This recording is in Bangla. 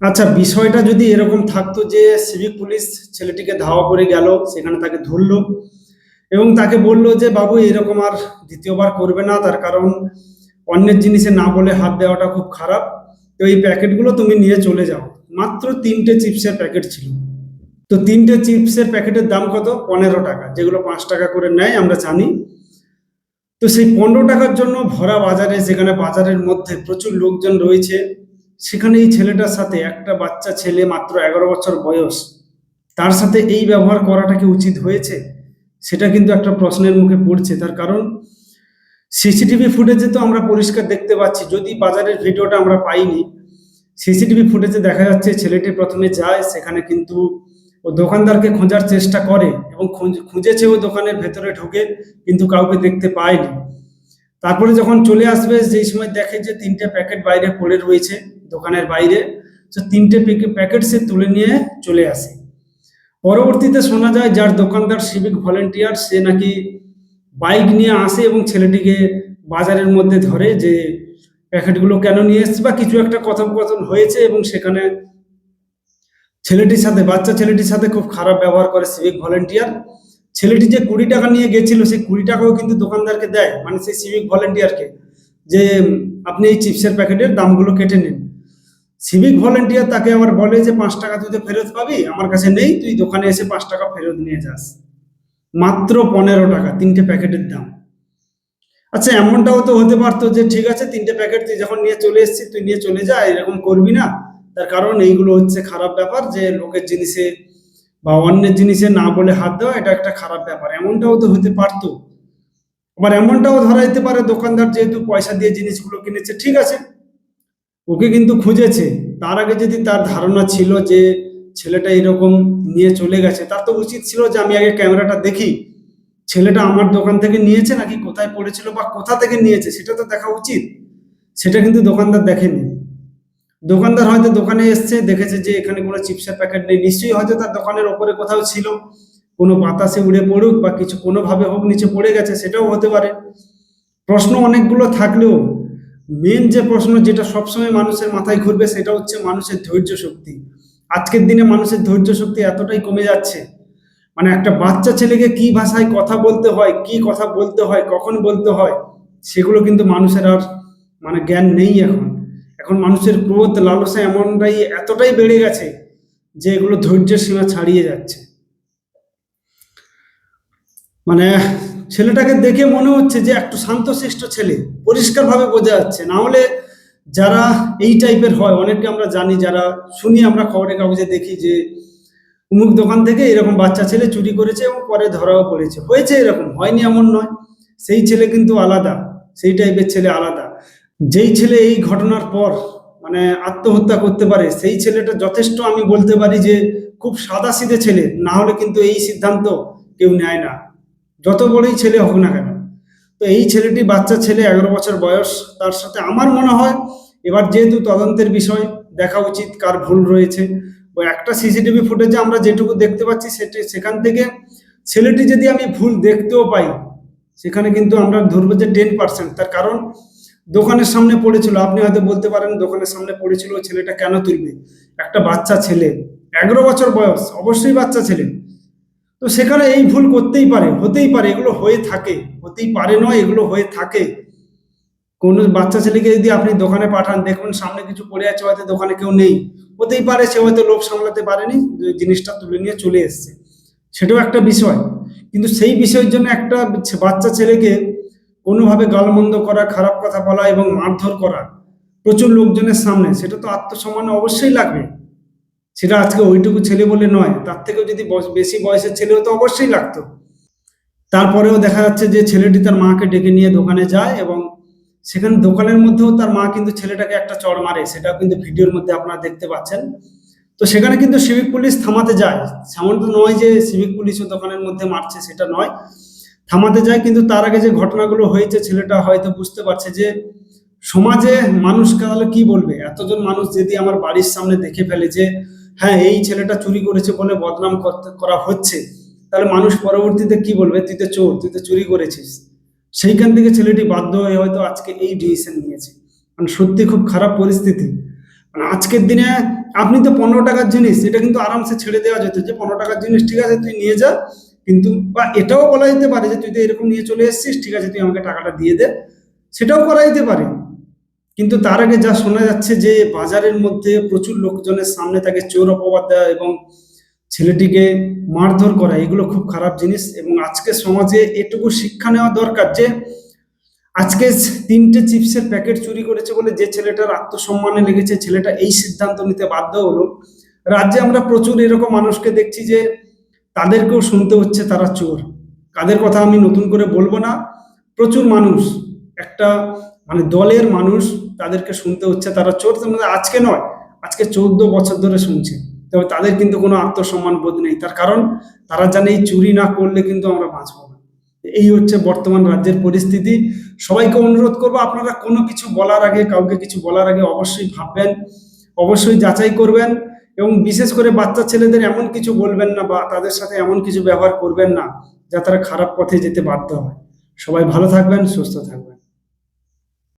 আচ্ছা বিষয়টা যদি এরকম থাকতো যে সিভিক পুলিশ ছেলেটিকে ধাওয়া করে গেল, সেখানে তাকে ধরলো এবং তাকে বলল যে, বাবু, এরকম আর দ্বিতীয়বার করবে না। তার কারণ অন্যের জিনিসে না বলে হাত দেওয়াটা খুব খারাপ। তো এই প্যাকেটগুলো তুমি নিয়ে চলে যাও। মাত্র তিনটে চিপসের প্যাকেট ছিল। তো তিনটে চিপসের প্যাকেটের দাম কত? পনেরো টাকা, যেগুলো পাঁচ টাকা করে নেয়, আমরা জানি। তো সেই পনেরো টাকার জন্য ভরা বাজারে, যেখানে বাজারের মধ্যে প্রচুর লোকজন রয়েছে সেখানে এই ছেলেটার সাথে একটা বাচ্চা ছেলে মাত্র এগারো বছর বয়স, তার সাথে এই ব্যবহার করাটা কি উচিত হয়েছে? সেটা কিন্তু একটা প্রশ্নের মুখে পড়ছে, তার কারণ সিসিটিভি ফুটেজে তো আমরা পরিষ্কার দেখতে পাচ্ছি, যদি বাজারের ভিডিওটা আমরা পাইনি, সিসিটিভি ফুটেজে দেখা যাচ্ছে ছেলেটি প্রথমে যায়, সেখানে কিন্তু ও দোকানদারকে খোঁজার চেষ্টা করে এবং খুঁজ- খুঁজেছে ও দোকানের ভেতরে ঢুকে, কিন্তু কাউকে দেখতে পায়নি। তারপরে যখন চলে আসবে, যেই সময় দেখে যে তিনটে প্যাকেট বাইরে পড়ে রয়েছে দোকানের বাইরে, তো তিনটে প্যাকে- প্যাকেট সে তুলে নিয়ে চলে আসে। পরবর্তীতে শোনা যায় যার দোকানদার সিভিক ভলেন্টিয়ার সে নাকি বাইক নিয়ে আসে এবং ছেলেটিকে বাজারের মধ্যে ধরে যে প্যাকেটগুলো কেন নিয়ে এসছে বা কিছু একটা কথোপকথন হয়েছে এবং সেখানে ছেলেটির সাথে, বাচ্চা ছেলেটির সাথে খুব খারাপ ব্যবহার করে সিভিক ভলেন্টিয়ার ছেলেটি যে কুড়ি টাকা নিয়ে গেছিল, সেই কুড়ি টাকাও কিন্তু দোকানদারকে দেয় মানে সেই সিভিক ভলেন্টিয়ারকে যে, আপনি এই চিপসের প্যাকেটের দামগুলো কেটে নিন। সিভিক ভলেন্টিয়ার তাকে আবার বলে যে, পাঁচ টাকা তুই তো ফেরত পাবি, আমার কাছে নেই, তুই দোকানে এসে পাঁচ টাকা ফেরত নিয়ে যাস। মাত্র পনেরো টাকা, তিনটে প্যাকেটের দাম। আচ্ছা এমনটাও তো হতে পারতো যে, ঠিক আছে, তিনটে প্যাকেট তুই যখন নিয়ে চলে এসছিস, তুই নিয়ে চলে যা, এরকম করবি না। তার কারণ এইগুলো হচ্ছে খারাপ ব্যাপার যে, লোকের জিনিসে বা অন্যের জিনিসে না বলে হাত দেওয়া, এটা একটা খারাপ ব্যাপার। এমনটাও তো হতে পারতো। আবার এমনটাও ধরা যেতে পারে, দোকানদার যেহেতু পয়সা দিয়ে জিনিসগুলো কিনেছে, ঠিক আছে ওকে কিন্তু খুঁজেছে। তার আগে যদি তার ধারণা ছিল যে ছেলেটা এরকম নিয়ে চলে গেছে, তার তো উচিত ছিল যে আমি আগে ক্যামেরাটা দেখি। ছেলেটা আমার দোকান থেকে নিয়েছে নাকি কোথায় পড়েছিল বা কোথা থেকে নিয়েছে সেটা তো দেখা উচিত। সেটা কিন্তু দোকানদার দেখেনি। দোকানদার হয়তো দোকানে এসছে, দেখেছে যে এখানে কোনো চিপসের প্যাকেট নেই। নিশ্চয়ই হয়তো তার দোকানের ওপরে কোথাও ছিল। কোনো বাতাসে উড়ে পড়ুক বা কিছু কোনোভাবে হোক নিচে পড়ে গেছে, সেটাও হতে পারে। প্রশ্ন অনেকগুলো থাকলেও মেন যে প্রশ্ন যেটা সবসময় মানুষের মাথায় ঘুরবে সেটা হচ্ছে মানুষের ধৈর্য শক্তি। আজকের দিনে মানুষের ধৈর্য শক্তি এতটাই কমে যাচ্ছে। মানে একটা বাচ্চা ছেলেকে কি ভাষায় কথা বলতে হয়, কি কথা বলতে হয়, কখন বলতে হয়, সেগুলো কিন্তু মানুষের আর মানে জ্ঞান নেই এখন। এখন মানুষের ক্রোধ, লালসা এমনটাই এতটাই বেড়ে গেছে যে এগুলো ধৈর্যের সীমা ছাড়িয়ে যাচ্ছে। মানে ছেলেটাকে দেখে মনে হচ্ছে যে একটু শান্তশিষ্ট ছেলে, পরিষ্কারভাবে বোঝা যাচ্ছে। না হলে যারা এই টাইপের হয়, অনেককে আমরা জানি, যারা শুনি আমরা খবরের কাগজে দেখি যে উমুক দোকান থেকে এরকম বাচ্চা ছেলে চুরি করেছে এবং পরে ধরাও পড়েছে। হয়েছে এরকম, হয়নি এমন নয়। সেই ছেলে কিন্তু আলাদা, সেই টাইপের ছেলে আলাদা। যেই ছেলে এই ঘটনার পর মানে আত্মহত্যা করতে পারে, সেই ছেলেটা যথেষ্ট আমি বলতে পারি যে খুব সাদাসিধে ছেলে। না হলে কিন্তু এই সিদ্ধান্ত কেউ নেয় না। যত বড়ই ছেলে হোক না কেন। তো এই ছেলেটি বাচ্চা ছেলে, এগারো বছর বয়স, তার সাথে আমার মনে হয় এবার যেহেতু তদন্তের বিষয়, দেখা উচিত কার ভুল রয়েছে। ওই একটা সিসিটিভি ফুটেজে আমরা যেটুকু দেখতে পাচ্ছি, সেটি সেখান থেকে ছেলেটি যদি আমি ভুল দেখতেও পাই, সেখানে কিন্তু আমরা ধরবো যে টেন পার্সেন্ট তার কারণ, দোকানের সামনে পড়েছিল, আপনি হয়তো বলতে পারেন দোকানের সামনে পড়েছিল, ছেলেটা কেন তুলবে? একটা বাচ্চা ছেলে, এগারো বছর বয়স, অবশ্যই বাচ্চা ছেলে। তো সেখানে এই ভুল করতেই পারে, হতেই পারে, এগুলো হয়ে থাকে, হতেই পারে নয়, এগুলো হয়ে থাকে। কোনো বাচ্চা ছেলেকে যদি আপনি দোকানে পাঠান, দেখুন সামনে কিছু পড়ে আছে, হয়তো দোকানে কেউ নেই। হতেই পারে সে হয়তো লোভ সামলাতে পারেনি জিনিসটা তুলে নিয়ে চলে এসছে। সেটাও একটা বিষয়। কিন্তু সেই বিষয়ের জন্য একটা বাচ্চা ছেলেকে কোনোভাবে গালমন্দ করা, খারাপ কথা বলা এবং মারধর করা প্রচুর লোকজনের সামনে, সেটা তো আত্মসম্মান অবশ্যই লাগবে। সেটা আজকে ওইটুকু ছেলে বলে নয়, তার থেকেও যদি বেশি বয়সের ছেলেও তো অবশ্যই লাগতো। তারপরেও দেখা যাচ্ছে যে ছেলেটি তার মাকে ডেকে নিয়ে দোকানে যায় এবং সেখানে দোকানের মধ্যেও তার মা কিন্তু ছেলেটাকে একটা চড় মারে, সেটাও কিন্তু ভিডিওর মধ্যে আপনারা দেখতে পাচ্ছেন। তো সেখানে কিন্তু সিভিক পুলিশ থামাতে যায়। এমন তো নয় যে সিভিক পুলিশও দোকানের মধ্যে মারছে, সেটা নয়। থামাতে যায়, কিন্তু তার আগে যে ঘটনাগুলো হয়েছে, ছেলেটা হয়তো বুঝতে পারছে যে সমাজে মানুষ তাহলে কি বলবে? এতজন মানুষ যদি আমার বাড়ির সামনে দেখে ফেলে যে হ্যাঁ এই ছেলেটা চুরি করেছে বলে বদনাম করা হচ্ছে। তাহলে মানুষ পরবর্তীতে কি বলবে? তুই তো চোর, তুই তো চুরি করেছিস। সেইখান থেকে ছেলেটি বাধ্য হয়ে হয়তো আজকে এই ডিসিশন নিয়েছে। মানে সত্যি খুব খারাপ পরিস্থিতি। মানে আজকের দিনে আপনি তো পনেরো টাকার জিনিস, এটা কিন্তু আরামসে ছেড়ে দেওয়া যেত যে পনেরো টাকার জিনিস ঠিক আছে, তুই নিয়ে যা। কিন্তু বা এটাও বলা যেতে পারে যে তুই তো এরকম নিয়ে চলে এসেছিস, ঠিক আছে, তুই আমাকে টাকাটা দিয়ে দে। সেটাও করা যেতে পারে। কিন্তু তার আগে যা শোনা যাচ্ছে যে বাজারের মধ্যে প্রচুর লোকজনের সামনে তাকে চোর অপবাদ দেওয়া এবং ছেলেটিকে মারধর করা, এগুলো খুব খারাপ জিনিস এবং আজকে সমাজে এটুকু শিক্ষা নেওয়া দরকার যে আজকে তিনটে চিপসের প্যাকেট চুরি করেছে বলে যে ছেলেটার আত্মসম্মানে লেগেছে, ছেলেটা এই সিদ্ধান্ত নিতে বাধ্য হলো। রাজ্যে আমরা প্রচুর এরকম মানুষকে দেখছি যে তাদেরকেও শুনতে হচ্ছে তারা চোর। কাদের কথা আমি নতুন করে বলব না। প্রচুর মানুষ, একটা মানে দলের মানুষ তাদেরকে শুনতে হচ্ছে, তারা চোর তার মধ্যে আজকে নয়, আজকে চৌদ্দ বছর ধরে শুনছে। তবে তাদের কিন্তু কোনো আত্মসম্মান বোধ নেই। তার কারণ, তারা জানে এই চুরি না করলে কিন্তু আমরা বাঁচবো না। এই হচ্ছে বর্তমান রাজ্যের পরিস্থিতি। সবাইকে অনুরোধ করব, আপনারা কোনো কিছু বলার আগে, কাউকে কিছু বলার আগে অবশ্যই ভাববেন, অবশ্যই যাচাই করবেন এবং বিশেষ করে বাচ্চা ছেলেদের এমন কিছু বলবেন না বা তাদের সাথে এমন কিছু ব্যবহার করবেন না, যা তারা খারাপ পথে যেতে বাধ্য হয়। সবাই ভালো থাকবেন, সুস্থ থাকবেন।